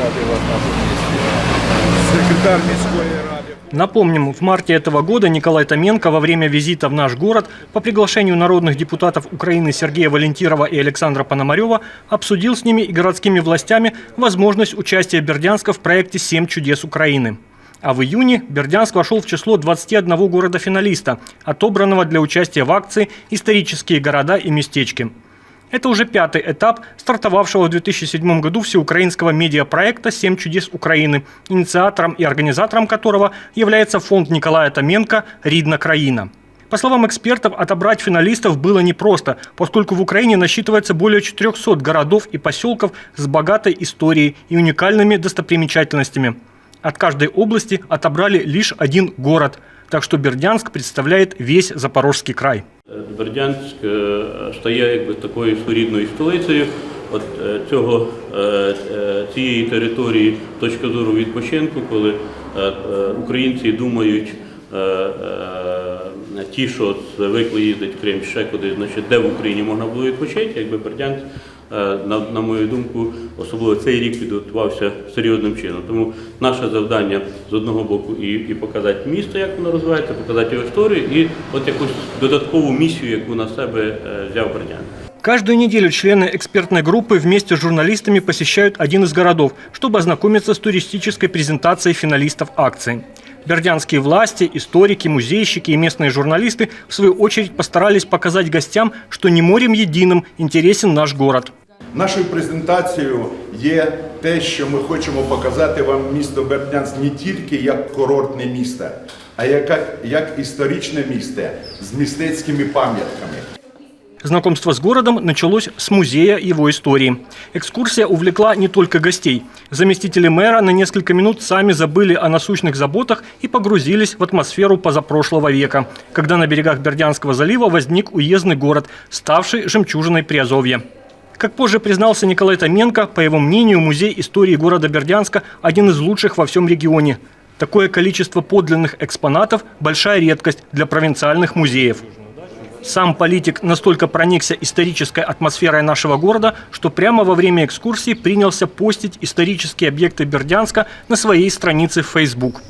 вітати вас в нашому місті. Секретар міської ради. Напомним, в марте этого года Николай Томенко во время визита в наш город по приглашению народных депутатов Украины Сергея Валентирова и Александра Пономарева обсудил с ними и городскими властями возможность участия Бердянска в проекте «Семь чудес Украины». А в июне Бердянск вошел в число 21 города-финалиста, отобранного для участия в акции «Исторические города и местечки». Это уже пятый этап стартовавшего в 2007 году всеукраинского медиапроекта «Семь чудес Украины», инициатором и организатором которого является фонд Николая Томенко «Ридна Краина». По словам экспертов, отобрать финалистов было непросто, поскольку в Украине насчитывается более 400 городов и поселков с богатой историей и уникальными достопримечательностями. От каждой области отобрали лишь один город, так что Бердянск представляет весь Запорожский край. Бердянськ е, стає якби такою своєрідною столицею. От е, цього е, е, цієї території точка зору відпочинку, коли е, е, українці думають. е, е, Ті, що звикли їздити в Крим ще кудись, значить, де в Україні можна було відпочити, якби Бердянськ, е, на, на мою думку, особливо цей рік підготувався серйозним чином. Тому наше завдання з одного боку і, і показати місто, як воно розвивається, показати його історію, і от якусь додаткову місію, яку на себе е, взяв Бердянськ. Каждую неделю члены экспертной группы вместе с журналистами посещают один из городов, чтобы ознакомиться с туристической презентацией финалистов акции. Бердянские власти, историки, музейщики и местные журналисты в свою очередь постарались показать гостям, что не морем единым интересен наш город. Нашою презентацією є те, що ми хочемо показати вам місто Бердянськ не тільки як курортне місто, а як, як історичне місто з мистецькими пам'ятками. Знакомство с городом началось с музея его истории. Экскурсия увлекла не только гостей. Заместители мэра на несколько минут сами забыли о насущных заботах и погрузились в атмосферу позапрошлого века, когда на берегах Бердянского залива возник уездный город, ставший жемчужиной Приазовья. Как позже признался Николай Томенко, по его мнению, музей истории города Бердянска один из лучших во всем регионе. Такое количество подлинных экспонатов – большая редкость для провинциальных музеев. Сам политик настолько проникся исторической атмосферой нашего города, что прямо во время экскурсии принялся постить исторические объекты Бердянска на своей странице в Facebook.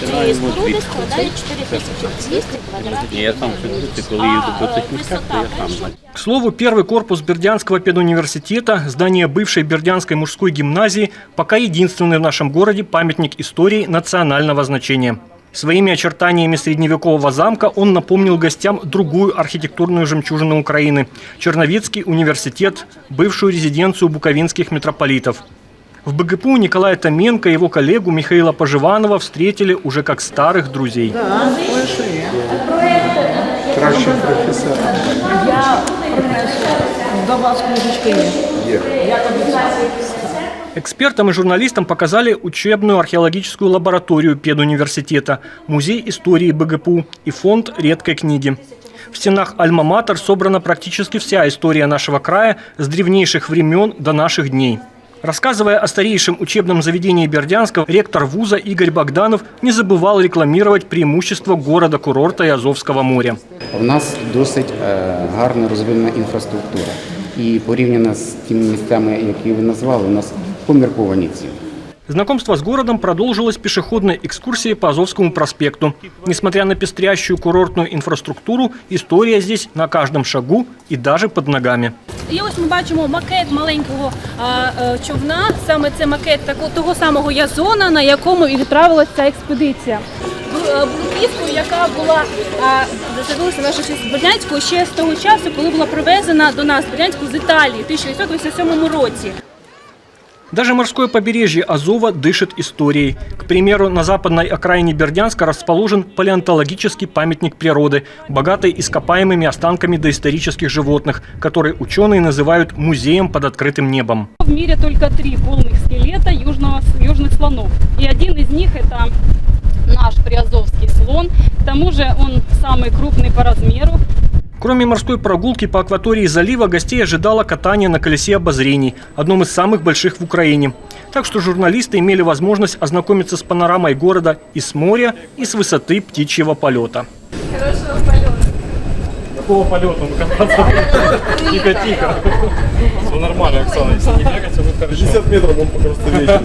Цієї споруди складає 4200 квадратних Я сам метрів. коли їду по А, цих місцях, то я висота сам знаю. К слову, первый корпус Бердянского педуниверситета, здание бывшей Бердянской мужской гимназии, пока единственный в нашем городе памятник истории национального значения. Своими очертаниями средневекового замка он напомнил гостям другую архитектурную жемчужину Украины – Черновицкий университет, бывшую резиденцию буковинских митрополитов. в БГПУ Николая Томенко и его коллегу Михаила Поживанова встретили уже как старых друзей. Краще професор. До вас книжечка. Экспертам и журналистам показали учебную археологическую лабораторию педуниверситета, музей истории БГПУ и фонд редкой книги. В стенах Альма-Матер собрана практически вся история нашего края с древнейших времен до наших дней. Рассказывая о старейшем учебном заведении Бердянска, ректор вуза Игорь Богданов не забывал рекламировать преимущества города-курорта и Азовского моря. У нас досить е, гарно розвинена інфраструктура. І порівняно з тими місцями, які ви назвали, у нас помірковані ціни. Знакомство с городом продолжилось пешеходной экскурсией по Азовскому проспекту. Несмотря на пестрящую курортную инфраструктуру, история здесь на каждом шагу и даже под ногами. І ось ми бачимо макет маленького а, е, човна. Саме це макет тако- того самого Язона, на якому і відправилася ця експедиція. Бу- е, яка була а, з'явилася наша з Бердянську ще з того часу, коли була привезена до нас Бердянську з Італії у 1887 році. Даже морское побережье Азова дышит историей. К примеру, на западной окраине Бердянска расположен палеонтологический памятник природы, богатый ископаемыми останками доисторических животных, который ученые называют музеем под открытым небом. В мире только три полных скелета южного, южных слонов. И один из них это наш приазовский слон. К тому же он самый крупный по размеру. Кроме морской прогулки по акватории залива, гостей ожидало катание на колесе обозрений, одном из самых больших в Украине. Так что журналисты имели возможность ознакомиться с панорамой города и с моря, и с высоты птичьего полета. такого полета, ну кататься. Тихо, тихо. Все нормально, Оксана, если не бегать, все будет хорошо. 50 метров он просто вечер.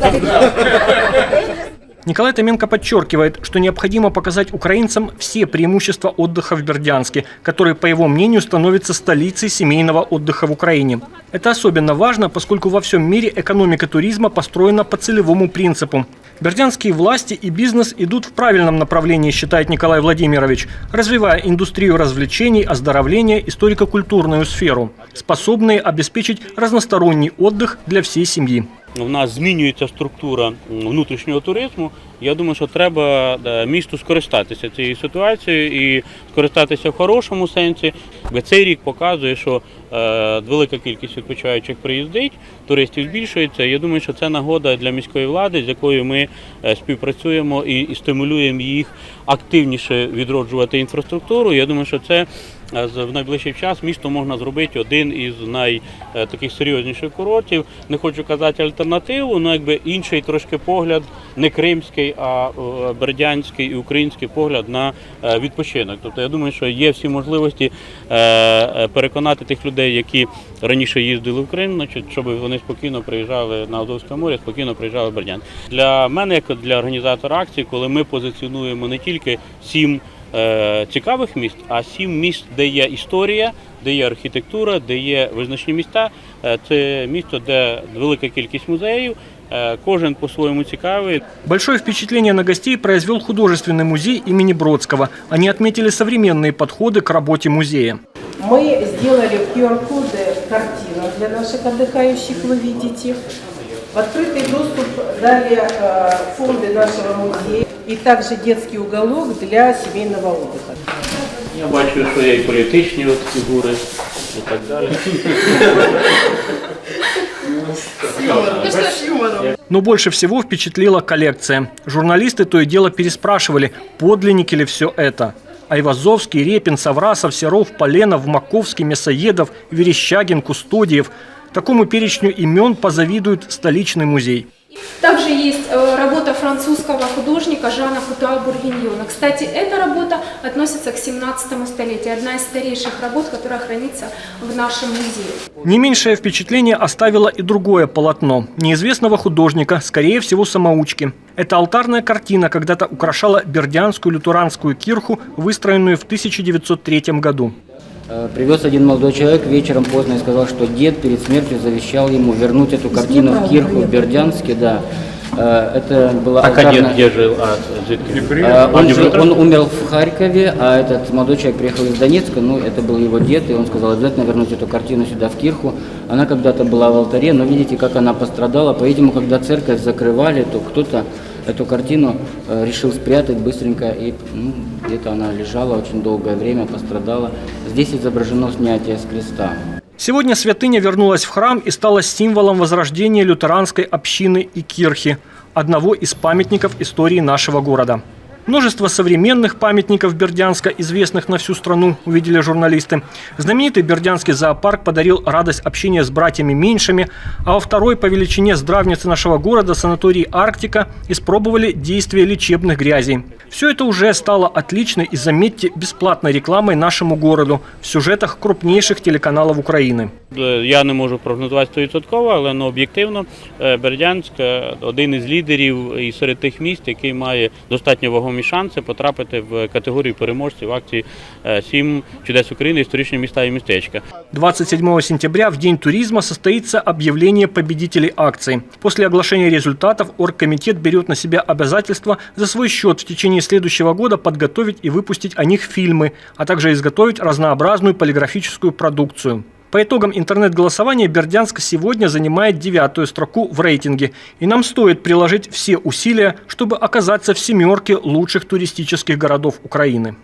Николай Томенко подчеркивает, что необходимо показать украинцам все преимущества отдыха в Бердянске, который, по его мнению, становится столицей семейного отдыха в Украине. Это особенно важно, поскольку во всем мире экономика туризма построена по целевому принципу. Бердянские власти и бизнес идут в правильном направлении, считает Николай Владимирович, развивая индустрию развлечений, оздоровления, историко-культурную сферу, способные обеспечить разносторонний отдых для всей семьи У нас змінюється структура м, внутрішнього туризму. Я думаю, що треба місту скористатися цією ситуацією і скористатися в хорошому сенсі. Цей рік показує, що е, велика кількість відпочиваючих приїздить, туристів збільшується. Я думаю, що це нагода для міської влади, з якою ми е, співпрацюємо і, стимулюємо їх активніше відроджувати інфраструктуру. Я думаю, що це е, в найближчий час місто можна зробити один із най е, серйозніших курортів. Не хочу казати альтернативу, але якби інший трошки погляд, не кримський, а е, бердянський і український погляд на е, відпочинок. Тобто я думаю, що є всі можливості е, переконати тих людей, які раніше їздили в Крим, значить, щоб вони спокійно приїжджали на Азовське море, спокійно приїжджали в Бердянськ. Для мене, як для організатора акції, коли ми позиціонуємо не тільки сім цікавих місць, а сім місць, де є історія, де є архітектура, де є визначні міста. Це місто, де велика кількість музеїв, кожен по-своєму цікавий. Большое впечатление на гостей произвел художественный музей имени Бродского. Они отметили современные подходы к работе музея. Мы сделали в QR-коды картину для наших отдыхающих, вы видите. В открытый доступ дали э, фонды нашего музея и также детский уголок для семейного отдыха. Я бачу, що є і політичні от фігури і так далі. Но больше всего впечатлила коллекция. Журналисты то и дело переспрашивали, подлинники ли все это. Айвазовский, Репин, Саврасов, Серов, Поленов, Маковский, Мясоедов, Верещагин, Кустодиев. Такому перечню имен позавидует столичный музей. Также есть э, работа французского художника Жана Кутуа Бургиньона. Кстати, эта работа относится к 17 столетию, одна из старейших работ, которая хранится в нашем музее. Не меньшее впечатление оставило и другое полотно неизвестного художника, скорее всего самоучки. Эта алтарная картина когда-то украшала Бердянскую лютеранскую кирху, выстроенную в 1903 году. Э, Привез один молодой человек вечером поздно и сказал, что дед перед смертью завещал ему вернуть эту картину в Кирху в Бердянске, да. Э, Это была А алтарная- кадет где жил? А? Э, А, Он, жил- он умер в Харькове, а этот молодой человек приехал из Донецка, ну, это был его дед, и он сказал, обязательно вернуть эту картину сюда, в Кирху. Она когда-то была в алтаре, но видите, как она пострадала. По-видимому, когда церковь закрывали, то кто-то эту картину э, решил спрятать быстренько, и ну, где-то она лежала очень долгое время, пострадала. Здесь изображено снятие с креста. Сегодня святыня вернулась в храм и стала символом возрождения лютеранской общины и кирхи, одного из памятников истории нашего города. Множество современных памятников Бердянска, известных на всю страну, увидели журналисты. Знаменитый Бердянский зоопарк подарил радость общения с братьями меньшими, а во второй по величине здравницы нашего города санатории «Арктика» испробовали действие лечебных грязей. Все это уже стало отличной и, заметьте, бесплатной рекламой нашему городу в сюжетах крупнейших телеканалов Украины. Е, Я не можу прогнозувати 100%, але ну, об'єктивно е, Бердянськ е, один із лідерів і серед тих міст, який має достатньо вагомі шанси потрапити в категорію переможців акції е, «Сім чудес України. Історичні міста і містечка. 27 сентября, в День туризма, состоится объявление победителей акции. После оглашения результатов оргкомитет берет на себя обязательство за свой счет в течение следующего года подготовить и выпустить о них фильмы, а также изготовить разнообразную полиграфическую продукцию. По итогам интернет-голосования Бердянск сегодня занимает девятую строку в рейтинге, и нам стоит приложить все усилия, чтобы оказаться в семерке лучших туристических городов Украины.